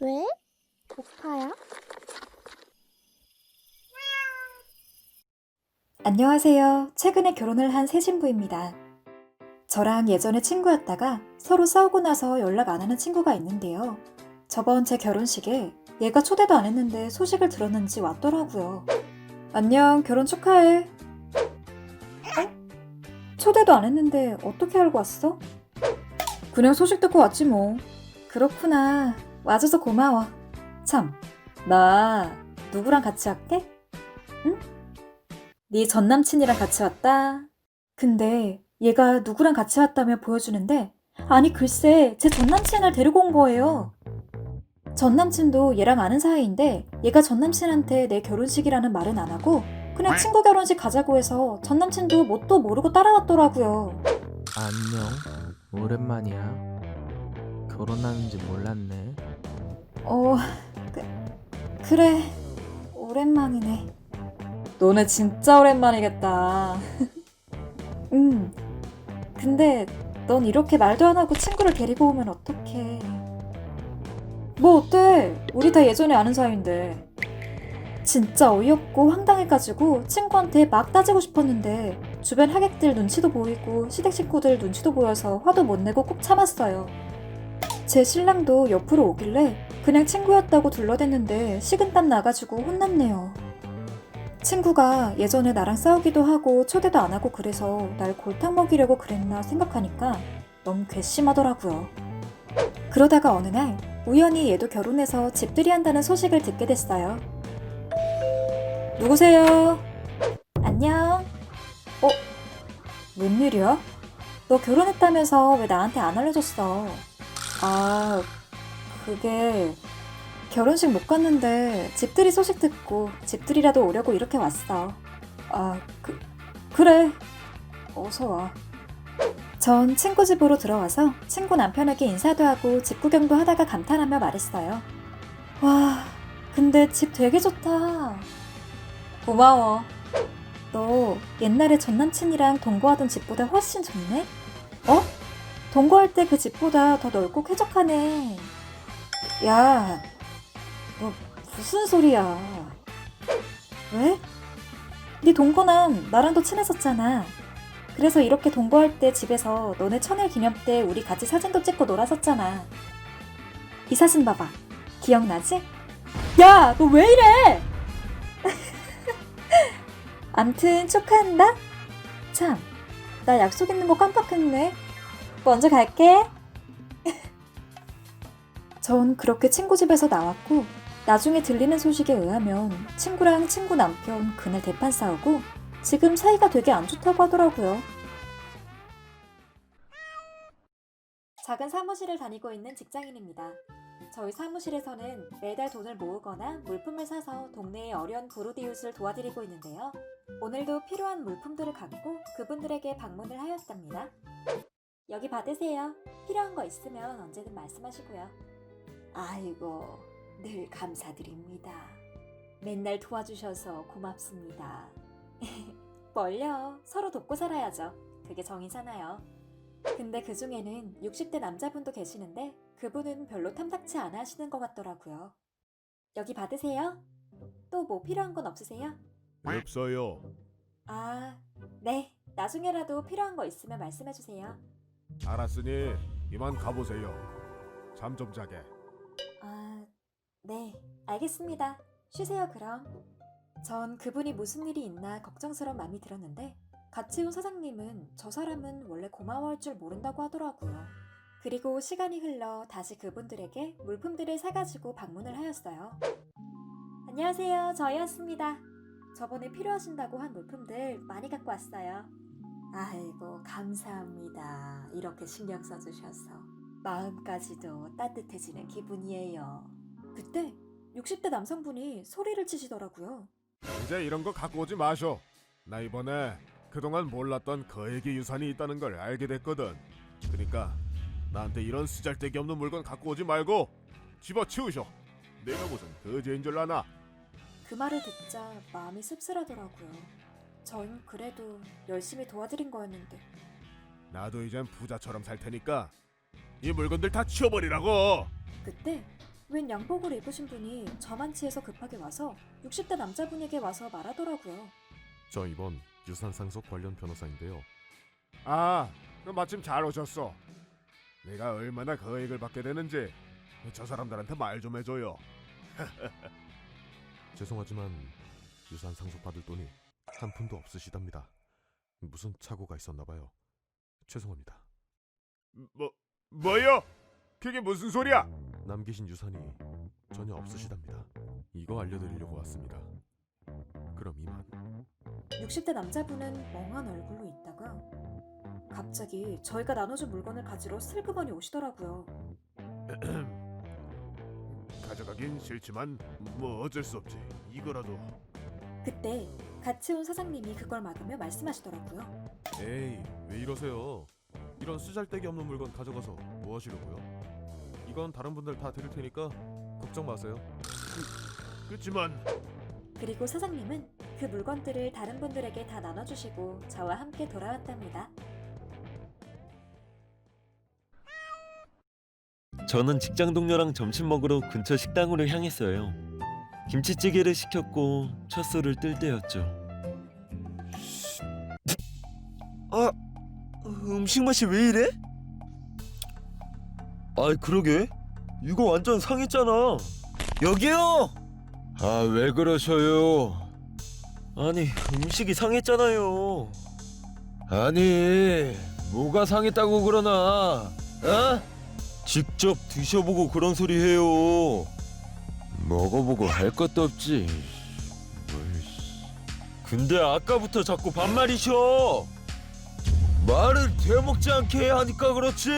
왜? 고파요? 안녕하세요. 최근에 결혼을 한 새 신부입니다. 저랑 예전에 친구였다가 서로 싸우고 나서 연락 안 하는 친구가 있는데요. 저번 제 결혼식에 얘가 초대도 안 했는데 소식을 들었는지 왔더라고요. 안녕, 결혼 축하해. 어? 초대도 안 했는데 어떻게 알고 왔어? 그냥 소식 듣고 왔지 뭐. 그렇구나. 와줘서 고마워. 참, 나 누구랑 같이 왔게? 응? 네 전남친이랑 같이 왔다. 근데 얘가 누구랑 같이 왔다며 보여주는데 아니 글쎄 제 전남친을 데리고 온 거예요. 전남친도 얘랑 아는 사이인데 얘가 전남친한테 내 결혼식이라는 말은 안 하고 그냥 친구 결혼식 가자고 해서 전남친도 뭣도 모르고 따라왔더라고요. 안녕. 오랜만이야. 결혼하는지 몰랐네. 어, 그, 그래. 오랜만이네. 너네 진짜 오랜만이겠다. 음. 근데 넌 이렇게 말도 안 하고 친구를 데리고 오면 어떡해. 뭐 어때? 우리 다 예전에 아는 사이인데. 진짜 어이없고 황당해가지고 친구한테 막 따지고 싶었는데 주변 하객들 눈치도 보이고 시댁 식구들 눈치도 보여서 화도 못 내고 꼭 참았어요. 제 신랑도 옆으로 오길래 그냥 친구였다고 둘러댔는데 식은땀 나가지고 혼났네요. 친구가 예전에 나랑 싸우기도 하고 초대도 안 하고 그래서 날 골탕 먹이려고 그랬나 생각하니까 너무 괘씸하더라고요. 그러다가 어느 날 우연히 얘도 결혼해서 집들이 한다는 소식을 듣게 됐어요. 누구세요? 안녕. 어? 웬일이야? 너 결혼했다면서 왜 나한테 안 알려줬어? 아, 그게 결혼식 못 갔는데 집들이 소식 듣고 집들이라도 오려고 이렇게 왔어. 아, 그, 그래. 어서 와. 전 친구 집으로 들어와서 친구 남편에게 인사도 하고 집 구경도 하다가 감탄하며 말했어요. 와, 근데 집 되게 좋다. 고마워. 너 옛날에 전 남친이랑 동거하던 집보다 훨씬 좋네? 어? 동거할 때 그 집보다 더 넓고 쾌적하네. 야, 너 무슨 소리야? 왜? 네 동거남 나랑 도 친했었잖아. 그래서 이렇게 동거할 때 집에서 너네 천일 기념 때 우리 같이 사진도 찍고 놀았었잖아. 이 사진 봐봐. 기억나지? 야, 너 왜 이래? 암튼 축하한다. 참, 나 약속 있는 거 깜빡했네. 먼저 갈게. 전 그렇게 친구 집에서 나왔고 나중에 들리는 소식에 의하면 친구랑 친구 남편 그날 대판 싸우고 지금 사이가 되게 안 좋다고 하더라고요. 작은 사무실을 다니고 있는 직장인입니다. 저희 사무실에서는 매달 돈을 모으거나 물품을 사서 동네의 어려운 부르디웃을 도와드리고 있는데요. 오늘도 필요한 물품들을 갖고 그분들에게 방문을 하였답니다. 여기 받으세요. 필요한 거 있으면 언제든 말씀하시고요. 아이고, 늘 감사드립니다. 맨날 도와주셔서 고맙습니다. 뭘요? 서로 돕고 살아야죠. 그게 정이잖아요. 근데 그 중에는 60대 남자분도 계시는데 그분은 별로 탐탁치 않아 하시는 것 같더라고요. 여기 받으세요. 또 뭐 필요한 건 없으세요? 없어요. 아, 네. 나중에라도 필요한 거 있으면 말씀해 주세요. 알았으니 이만 가보세요. 잠 좀 자게. 아, 네. 알겠습니다. 쉬세요, 그럼. 전 그분이 무슨 일이 있나 걱정스러운 마음이 들었는데 같이 온 사장님은 저 사람은 원래 고마워할 줄 모른다고 하더라고요. 그리고 시간이 흘러 다시 그분들에게 물품들을 사가지고 방문을 하였어요. 안녕하세요. 저희였습니다. 저번에 필요하신다고 한 물품들 많이 갖고 왔어요. 아이고, 감사합니다. 이렇게 신경 써주셔서. 마음까지도 따뜻해지는 기분이에요. 그때 60대 남성분이 소리를 치시더라고요. 이제 이런 거 갖고 오지 마쇼. 나 이번에 그동안 몰랐던 거액의 유산이 있다는 걸 알게 됐거든. 그러니까 나한테 이런 쓰잘데기 없는 물건 갖고 오지 말고 집어치우쇼. 내가 무슨 거지인 줄 아나? 그 말을 듣자 마음이 씁쓸하더라고요. 전 그래도 열심히 도와드린 거였는데. 나도 이젠 부자처럼 살 테니까 이 물건들 다 치워버리라고. 그때 웬 양복을 입으신 분이 저만치에서 급하게 와서 60대 남자분에게 와서 말하더라고요. 저 이번 유산 상속 관련 변호사인데요. 아, 그 마침 잘 오셨어. 내가 얼마나 거액을 받게 되는지 저 사람들한테 말 좀 해줘요. 죄송하지만 유산 상속 받을 돈이 한 푼도 없으시답니다. 무슨 착오가 있었나 봐요. 죄송합니다. 뭐 뭐요? 그게 무슨 소리야? 남기신 유산이 전혀 없으시답니다. 이거 알려드리려고 왔습니다. 그럼 이만. 60대 남자분은 멍한 얼굴로 있다가 갑자기 저희가 나눠준 물건을 가지러 슬그머니 오시더라고요. 가져가긴 싫지만 뭐 어쩔 수 없지. 이거라도. 그때 같이 온 사장님이 그걸 막으며 말씀하시더라고요. 에이 왜 이러세요? 이런 쓰잘데기 없는 물건 가져가서 뭐 하시려고요? 이건 다른 분들 다 드릴 테니까 걱정 마세요. 그, 그렇지만 그리고 사장님은 그 물건들을 다른 분들에게 다 나눠주시고 저와 함께 돌아왔답니다. 저는 직장 동료랑 점심 먹으러 근처 식당으로 향했어요. 김치찌개를 시켰고 첫 술을 뜰 때였죠. 아, 음식 맛이 왜 이래? 아이 그러게, 이거 완전 상했잖아. 여기요. 아 왜 그러셔요? 아니 음식이 상했잖아요. 아니 뭐가 상했다고 그러나? 어? 직접 드셔보고 그런 소리 해요. 먹어보고 할 것도 없지. 뭘. 근데 아까부터 자꾸 반말이셔. 말을 되먹지 않게 하니까 그렇지.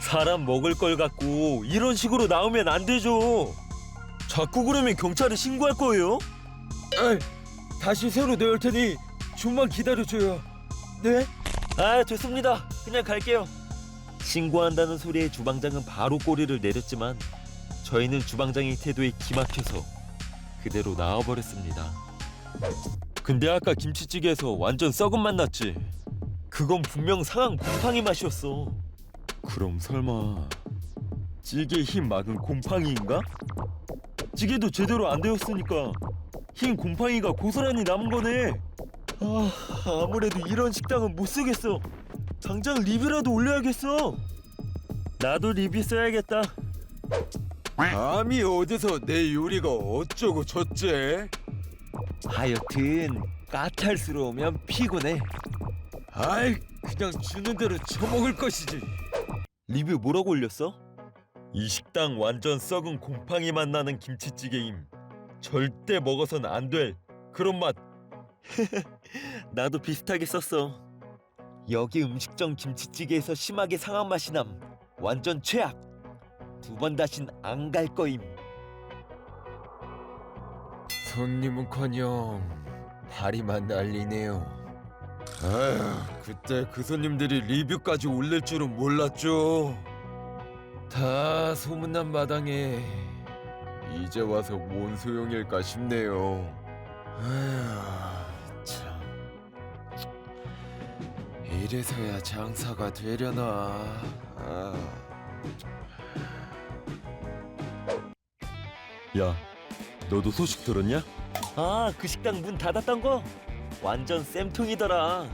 사람 먹을 걸 갖고 이런 식으로 나오면 안 되죠. 자꾸 그러면 경찰에 신고할 거예요. 에이, 다시 새로 내올 테니 좀만 기다려줘요. 네? 아 좋습니다. 그냥 갈게요. 신고한다는 소리에 주방장은 바로 꼬리를 내렸지만 저희는 주방장의 태도에 기막혀서 그대로 나와버렸습니다. 근데 아까 김치찌개에서 완전 썩은 맛 났지? 그건 분명 상한 곰팡이 맛이었어. 그럼 설마 찌개 흰 막은 곰팡이인가? 찌개도 제대로 안 되었으니까 흰 곰팡이가 고스란히 남은 거네. 아, 아무래도 이런 식당은 못 쓰겠어. 당장 리뷰라도 올려야겠어. 나도 리뷰 써야겠다. 감히 어디서 내 요리가 어쩌고 저째? 하여튼 까탈스러우면 피곤해. 아이 그냥 주는 대로 처먹을 것이지. 리뷰 뭐라고 올렸어? 이 식당 완전 썩은 곰팡이 맛 나는 김치찌개임. 절대 먹어선 안 될 그런 맛. 나도 비슷하게 썼어. 여기 음식점 김치찌개에서 심하게 상한 맛이 남. 완전 최악. 두 번 다신 안 갈 거임. 손님은커녕 다리만 날리네요. 아휴, 그때 그 손님들이 리뷰까지 올릴 줄은 몰랐죠. 다 소문난 마당에 이제 와서 뭔 소용일까 싶네요. 아휴, 참. 이래서야 장사가 되려나. 아. 야, 너도 소식 들었냐? 아, 그 식당 문 닫았던 거? 완전 쌤통이더라.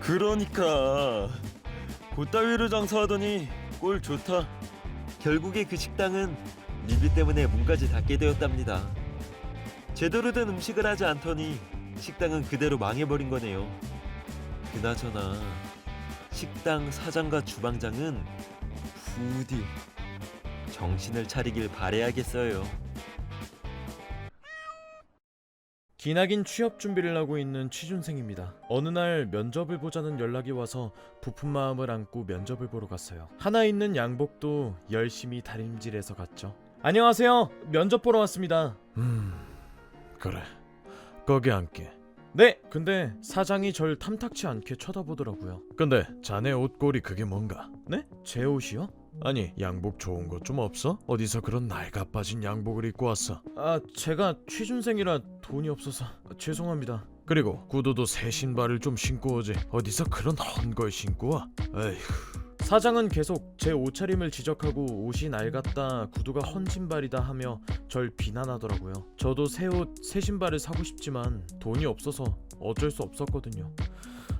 그러니까 그따위로 장사하더니 꼴 좋다. 결국에 그 식당은 리뷰 때문에 문까지 닫게 되었답니다. 제대로 된 음식을 하지 않더니 식당은 그대로 망해버린 거네요. 그나저나 식당 사장과 주방장은 부디 정신을 차리길 바래야겠어요. 기나긴 취업 준비를 하고 있는 취준생입니다. 어느 날 면접을 보자는 연락이 와서 부푼 마음을 안고 면접을 보러 갔어요. 하나 있는 양복도 열심히 다림질해서 갔죠. 안녕하세요. 면접 보러 왔습니다. 음, 그래. 거기 앉게. 네, 근데 사장이 절 탐탁치 않게 쳐다보더라고요. 근데 자네 옷걸이 그게 뭔가? 네? 제 옷이요? 아니 양복 좋은 거좀 없어? 어디서 그런 낡아 빠진 양복을 입고 왔어? 아 제가 취준생이라 돈이 없어서 죄송합니다 그리고 구두도 새 신발을 좀 신고 오지 어디서 그런 헌 걸 신고 와? 에휴 사장은 계속 제 옷차림을 지적하고 옷이 낡았다, 구두가 헌 신발이다 하며 절 비난하더라고요. 저도 새 옷, 새 신발을 사고 싶지만 돈이 없어서 어쩔 수 없었거든요.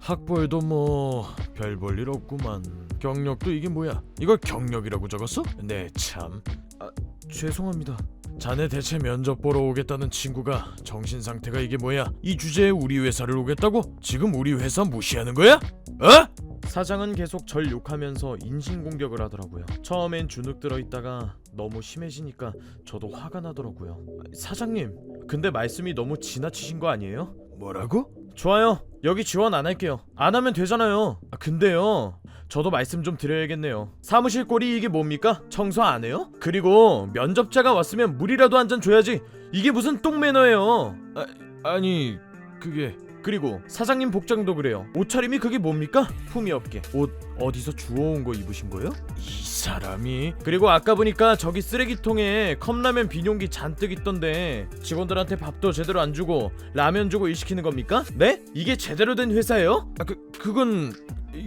학벌도 뭐 별 볼 일 없구만. 경력도 이게 뭐야? 이걸 경력이라고 적었어? 네 참. 아, 죄송합니다. 자네 대체 면접 보러 오겠다는 친구가 정신 상태가 이게 뭐야? 이 주제에 우리 회사를 오겠다고? 지금 우리 회사 무시하는 거야? 어? 사장은 계속 절 욕하면서 인신 공격을 하더라고요. 처음엔 주눅 들어 있다가 너무 심해지니까 저도 화가 나더라고요. 사장님, 근데 말씀이 너무 지나치신 거 아니에요? 뭐라고? 좋아요. 여기 지원 안 할게요. 안 하면 되잖아요. 아, 근데요. 저도 말씀 좀 드려야겠네요. 사무실 꼴이 이게 뭡니까? 청소 안 해요? 그리고 면접자가 왔으면 물이라도 한 잔 줘야지. 이게 무슨 똥매너예요? 아, 아니 그게 그리고 사장님 복장도 그래요. 옷차림이 그게 뭡니까? 품위 없게. 옷 어디서 주워온 거 입으신 거예요? 이 사람이. 그리고 아까 보니까 저기 쓰레기통에 컵라면 비뇽기 잔뜩 있던데 직원들한테 밥도 제대로 안 주고 라면 주고 일 시키는 겁니까? 네? 이게 제대로 된 회사예요? 아, 그 그건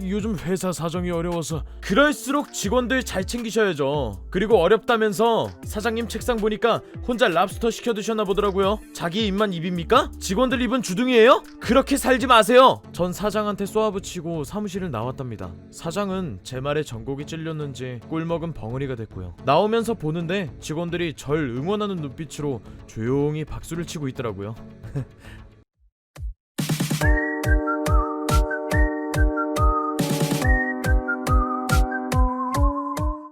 요즘 회사 사정이 어려워서 그럴수록 직원들 잘 챙기셔야죠. 그리고 어렵다면서 사장님 책상 보니까 혼자 랍스터 시켜 드셨나 보더라고요. 자기 입만 입입니까? 직원들 입은 주둥이에요? 그렇게 살지 마세요. 전 사장한테 쏘아붙이고 사무실을 나왔답니다. 사장은 제 말에 전곡이 찔렸는지 꿀먹은 벙어리가 됐고요. 나오면서 보는데 직원들이 절 응원하는 눈빛으로 조용히 박수를 치고 있더라고요.